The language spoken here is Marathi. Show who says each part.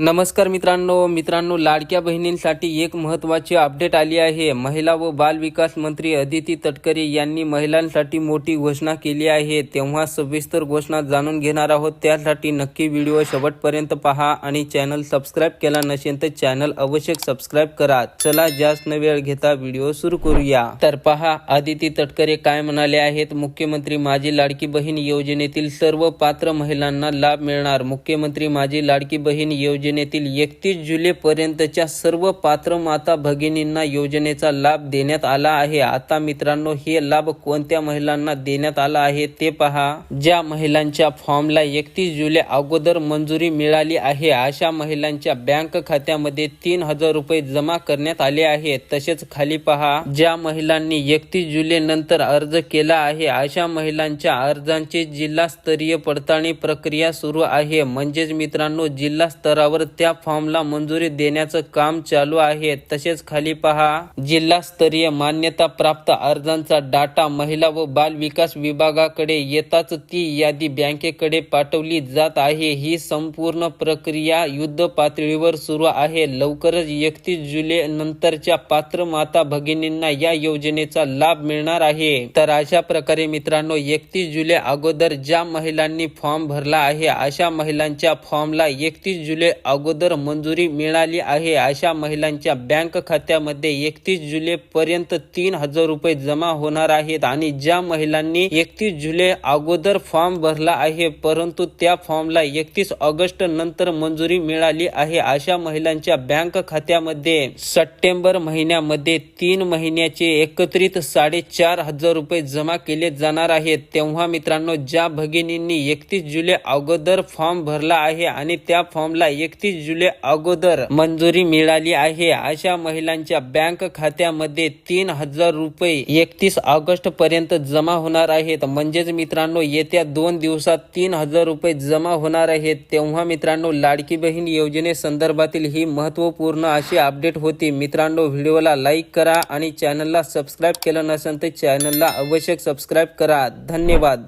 Speaker 1: नमस्कार मित्रांनो मित्रांनो लाडक्या बहिणींसाठी एक महत्त्वाची अपडेट आली आहे. महिला व बाल विकास मंत्री अदिती तटकरे यांनी महिलांसाठी मोठी घोषणा केली आहे. तेव्हा सविस्तर घोषणा जाणून घेणार आहोत. त्यासाठी नक्की व्हिडिओ शेवटपर्यंत पहा आणि चॅनल सबस्क्राईब केला नसेल तर चॅनल अवश्य सबस्क्राईब करा. चला जास्त न वेळ घेता व्हिडिओ सुरू करूया. तर पहा आदिती तटकरे काय म्हणाले आहेत? मुख्यमंत्री माझी लाडकी बहीण योजनेतील सर्व पात्र महिलांना लाभ मिळणार. मुख्यमंत्री माझी लाडकी बहीण योजनेतील एकतीस जुलैपर्यंतच्या सर्व पात्र माता भगिनींना योजनेचा लाभ देण्यात आला आहे. आता मित्रांनो हे लाभ कोणत्या महिलांना देण्यात आला आहे ते पहा. ज्या महिलांच्या फॉर्मला एकतीस जुलै अगोदर मंजुरी मिळाली आहे अशा महिलांच्या बँक खात्यामध्ये तीन हजार रुपये जमा करण्यात आले आहे. तसेच खाली पहा. ज्या महिलांनी एकतीस जुलै नंतर अर्ज केला आहे अशा महिलांच्या अर्जांची जिल्हास्तरीय पडताळणी प्रक्रिया सुरू आहे. म्हणजेच मित्रांनो जिल्हा स्तरावर त्या फॉर्मला मंजुरी देण्याचं काम चालू आहे. तसेच खाली पहा. जिल्हास्तरीय मान्यता प्राप्त अर्जांचा डाटा महिला व बाल विकास विभागाकडे येताच ती यादी बँकेकडे पाठवली जात आहे. ही संपूर्ण प्रक्रिया युद्ध पातळीवर सुरू आहे. लवकरच एकतीस जुलै नंतरच्या पात्र माता भगिनींना या योजनेचा लाभ मिळणार आहे. तर अशा प्रकारे मित्रांनो एकतीस जुलै अगोदर ज्या महिलांनी फॉर्म भरला आहे अशा महिलांच्या फॉर्मला एकतीस जुलै अगोदर मंजुरी मिळाली आहे. अशा महिलांच्या बँक खात्यामध्ये एकतीस जुलैपर्यंत तीन हजार रुपये जमा होणार आहेत आणि ज्या महिलांनी एकतीस जुलै अगोदर फॉर्म भरला आहे परंतु त्या फॉर्मला एकतीस ऑगस्ट नंतर मंजुरी मिळाली आहे. अशा महिलांच्या बँक खात्यामध्ये सप्टेंबर महिन्यामध्ये तीन महिन्याचे एकत्रित साडेचार हजार रुपये जमा केले जाणार आहेत. तेव्हा मित्रांनो ज्या भगिनींनी एकतीस जुलै अगोदर फॉर्म भरला आहे आणि त्या फॉर्मला एक एकतीस जुलै अगोदर मंजुरी मिळाली आहे. अशा महिलांच्या बँक खात्यामध्ये तीन हजार रुपये एकतीस ऑगस्ट पर्यंत जमा होणार आहेत. म्हणजेच मित्रांनो येत्या दोन दिवसात तीन हजार रुपये जमा होणार आहेत. तेव्हा मित्रांनो लाडकी बहीण योजनेसंदर्भातील ही महत्त्वपूर्ण अशी अपडेट होती. मित्रांनो व्हिडिओला लाईक करा आणि चॅनलला सबस्क्राईब केलं नसेल तर चॅनलला अवश्य सबस्क्राईब करा. धन्यवाद.